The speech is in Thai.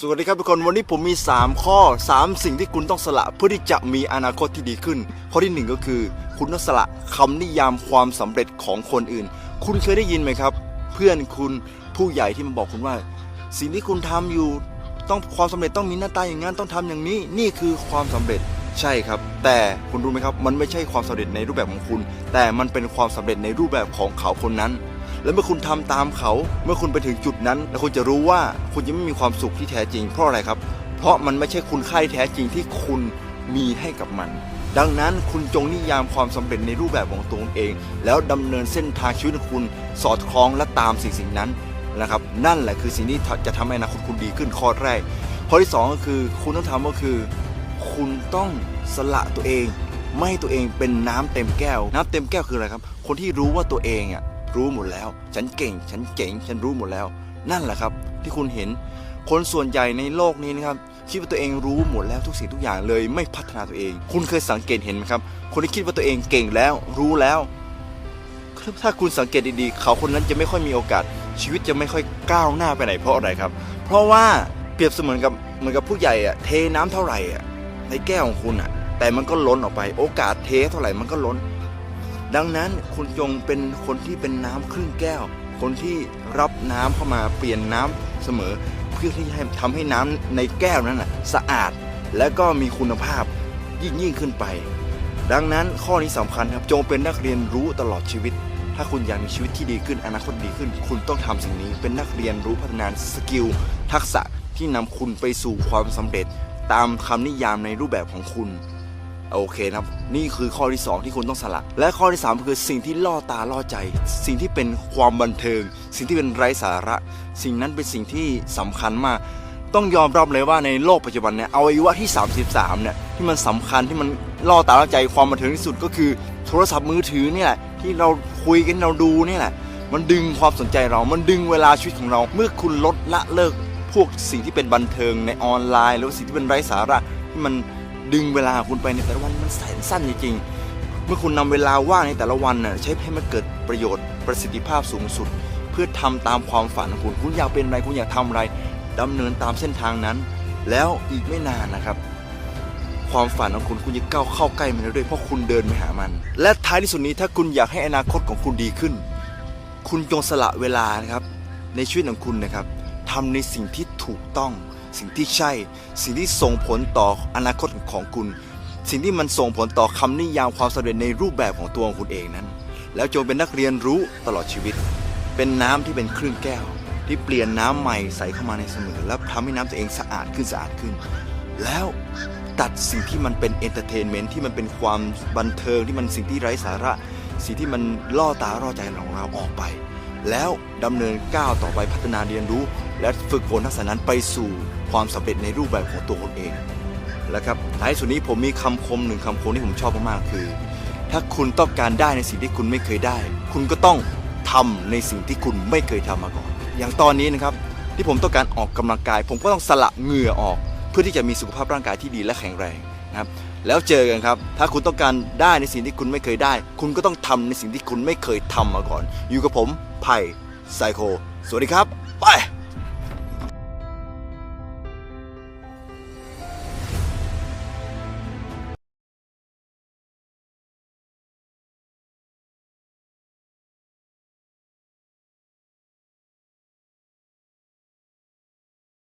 สวัสดีครับทุกคนวันนี้ผมมี 3 ข้อ 3 สิ่งที่คุณต้องสละเพื่อที่จะมีอนาคตที่ดีขึ้น ข้อที่ 1 ก็คือ คุณต้องสละคำนิยามความสำเร็จของคนอื่น คุณเคยได้ยินไหมครับ เพื่อนคุณผู้ใหญ่ที่มาบอกคุณว่า สิ่งที่คุณทำอยู่ต้องความสำเร็จต้องมีหน้าตาอย่างนั้นต้องทำอย่างนี้นี่คือความสำเร็จใช่ครับ แต่คุณรู้ไหมครับ มันไม่ใช่ความสำเร็จในรูปแบบของคุณ แต่มันเป็นความสำเร็จในรูปแบบของเขาคนนั้น และเมื่อคุณทำตามเขา เมื่อคุณไปถึงจุดนั้น แล้วคุณจะรู้ว่าคุณยังไม่มีความสุขที่แท้จริง เพราะอะไรครับ เพราะมันไม่ใช่คุณค่าแท้จริงที่คุณมีให้กับมัน ดังนั้นคุณจงนิยามความสำเร็จในรูปแบบของตัวเอง แล้วดำเนินเส้นทางชีวิตของคุณสอดคล้องและตามสิ่งสิ่งนั้นนะครับ นั่นแหละคือสิ่งที่จะทำให้อนาคตคุณดีขึ้นข้อแรกข้อที่สองก็คือคุณต้องทำก็คือ คุณต้องสละตัวเอง ไม่ให้ตัวเองเป็นน้ำเต็มแก้ว น้ำเต็มแก้วคืออะไรครับ คนที่รู้ว่าตัวเองอะ รู้หมดแล้ว ฉันเก่ง ฉันเจ๋ง ฉันรู้หมดแล้ว นั่นแหละครับ ที่คุณเห็น คนส่วนใหญ่ในโลกนี้นะครับคิดว่าตัวเองรู้หมดแล้วทุกสิ่งทุกอย่างเลยไม่พัฒนาตัวเอง คุณเคยสังเกตเห็นไหมครับ คนที่คิดว่าตัวเองเก่งแล้ว รู้แล้วถ้าคุณสังเกตดีๆ เขาคนนั้นจะไม่ค่อยมีโอกาส ชีวิตจะไม่ค่อยก้าวหน้าไปไหนเพราะอะไรครับ เพราะว่าเปรียบเสมือนกับเหมือนกับผู้ใหญ่อะเทน้ำเท่าไหร่อะในแก้วของคุณอะแต่มันก็ล้นออกไป โอกาสเทเท่าไหร่มันก็ล้น ดังนั้นคุณจงเป็นคนที่เป็นน้ำครึ่งแก้ว คนที่รับน้ำเข้ามาเปลี่ยนน้ำเสมอ เพื่อที่ให้ทำให้น้ำในแก้วนั้นนะสะอาด และก็มีคุณภาพยิ่งยิ่งขึ้นไป ดังนั้นข้อนี้สำคัญครับจงเป็นนักเรียนรู้ตลอดชีวิต ถ้าคุณอยากมีชีวิตที่ดีขึ้นอนาคตดีขึ้น คุณต้องทำสิ่งนี้เป็นนักเรียนรู้พัฒนาสกิลทักษะที่นำคุณไปสู่ความสำเร็จ ตามคำนิยามในรูปแบบของคุณ โอเคนะครับ นี่คือข้อที่ 2 ที่คุณต้องสละ และข้อที่ 3 คือสิ่งที่ล่อตาล่อใจ สิ่งที่เป็นความบันเทิง สิ่งที่เป็นไร้สาระ สิ่งนั้นเป็นสิ่งที่สำคัญมาก ต้องยอมรับเลยว่าในโลกปัจจุบันเนี่ยอวัยวะที่ 33เนี่ยที่มันสำคัญที่มันล่อตาล่อใจความบันเทิงที่สุดก็คือ โทรศัพท์มือถือเนี่ยที่เราคุยกันเราดูเนี่ยแหละมันดึงความสนใจเรา มันดึงเวลาชีวิตของเรา เมื่อคุณลดละเลิก พวกสิ่งที่เป็นบันเทิงในออนไลน์ หรือว่าสิ่งที่เป็นไร้สาระที่มัน ดึงเวลาคุณไปในแต่ละวันมันแสนสั้นจริงๆ เมื่อคุณนำเวลาว่างในแต่ละวันน่ะใช้ให้มันเกิดประโยชน์ประสิทธิภาพสูงสุด เพื่อทำตามความฝันของคุณคุณอยากเป็นอะไรคุณอยากทำอะไรดำเนินตามเส้นทางนั้น แล้วอีกไม่นานนะครับ ความฝันของคุณคุณจะก้าวเข้าใกล้มันเรื่อยๆเพราะคุณเดินไปหามัน และท้ายที่สุดนี้ถ้าคุณอยากให้อนาคตของคุณดีขึ้น คุณจงสละเวลานะครับในชีวิตของคุณนะครับทำในสิ่งที่ถูกต้อง สิ่งที่ใช่ สิ่งที่ส่งผลต่ออนาคตของคุณ สิ่งที่มันส่งผลต่อคำนิยามความสำเร็จในรูปแบบของตัวของคุณเองนั้น แล้วจงเป็นนักเรียนรู้ตลอดชีวิต เป็นน้ำที่เป็นครึ่งแก้ว ที่เปลี่ยนน้ำใหม่ใสเข้ามาในเสมอ แล้วทำให้น้ำตัวเองสะอาดขึ้นสะอาดขึ้น แล้วตัดสิ่งที่มันเป็นเอนเตอร์เทนเมนต์ที่มันเป็นความบันเทิงที่มันสิ่งที่ไร้สาระ สิ่งที่มันล่อตาล่อใจของเราออกไป แล้วดำเนินก้าวต่อไปพัฒนาเรียนรู้ และฝึกฝนทักษะนั้นไปสู่ความสำเร็จในรูปแบบของตัวคนเองและครับท้ายสุดนี้ผมมีคำคมหนึ่งคำคมที่ผมชอบมากๆคือ ถ้าคุณต้องการได้ในสิ่งที่คุณไม่เคยได้ คุณก็ต้องทำในสิ่งที่คุณไม่เคยทำมาก่อน อย่างตอนนี้นะครับที่ผมต้องการออกกำลังกาย ผมก็ต้องสละเหงื่อออก เพื่อที่จะมีสุขภาพร่างกายที่ดีและแข็งแรงนะครับแล้วเจอกันครับ ถ้าคุณต้องการได้ในสิ่งที่คุณไม่เคยได้ คุณก็ต้องทำในสิ่งที่คุณไม่เคยทำมาก่อน อยู่กับผมไผ่ไซโค สวัสดีครับ